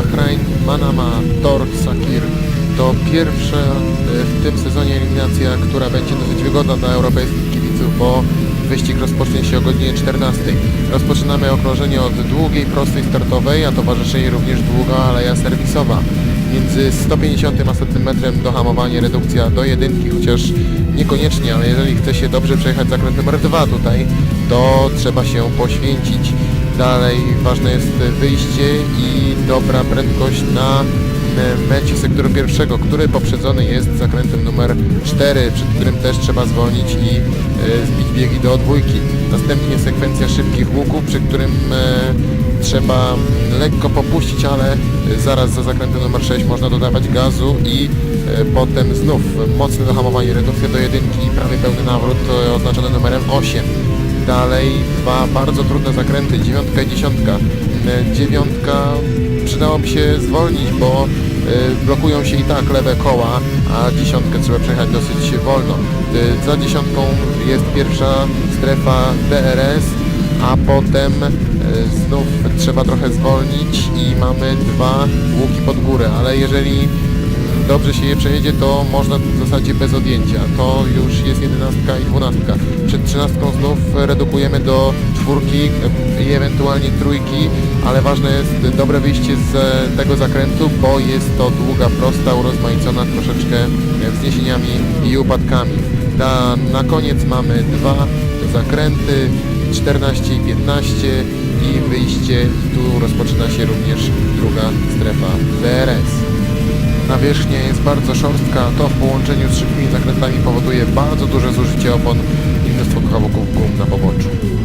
Bahrain, Manama, Tor, Sakir. To pierwsza e, w tym sezonie eliminacja, która będzie dosyć wygodna dla europejskich kibiców, bo wyścig rozpocznie się o godzinie 14. Rozpoczynamy okrążenie od długiej, prostej startowej, a towarzyszy jej również długa aleja serwisowa. Między 150 a 100 metrem dohamowanie, redukcja do jedynki, chociaż niekoniecznie, ale jeżeli chce się dobrze przejechać zakręt numer 2 tutaj, to trzeba się poświęcić. Dalej ważne jest wyjście i dobra prędkość na e, mecie sektoru pierwszego, który poprzedzony jest zakrętem numer 4, przed którym też trzeba zwolnić i e, zbić biegi do dwójki. Następnie sekwencja szybkich łuków, przy którym e, trzeba lekko popuścić, ale e, zaraz za zakrętem numer 6 można dodawać gazu i e, potem znów mocne dohamowanie, redukcja do jedynki i prawie pełny nawrót e, oznaczony numerem 8. Dalej dwa bardzo trudne zakręty, dziewiątka i dziesiątka. E, Dziewiątka przydałoby się zwolnić, bo e, blokują się i tak lewe koła, a dziesiątkę trzeba przejechać dosyć wolno. E, Za dziesiątką jest pierwsza strefa DRS, a potem e, znów trzeba trochę zwolnić i mamy dwa łuki pod górę, ale jeżeli dobrze się je przejedzie, to można w zasadzie bez odjęcia. To już jest jedenastka i dwunastka. Przed trzynastką znów redukujemy do czwórki em, i ewentualnie trójki, ale ważne jest dobre wyjście z e, tego zakrętu, bo jest to długa, prosta, urozmaicona troszeczkę e, wzniesieniami i upadkami. Na, na koniec mamy dwa zakręty, 14 i 15 i wyjście tu rozpoczyna się również druga strefa DRS. Nawierzchnia jest bardzo szorstka, to w połączeniu z szybkimi zakrętami powoduje bardzo duże zużycie opon i mnóstwo kawałków gum na poboczu.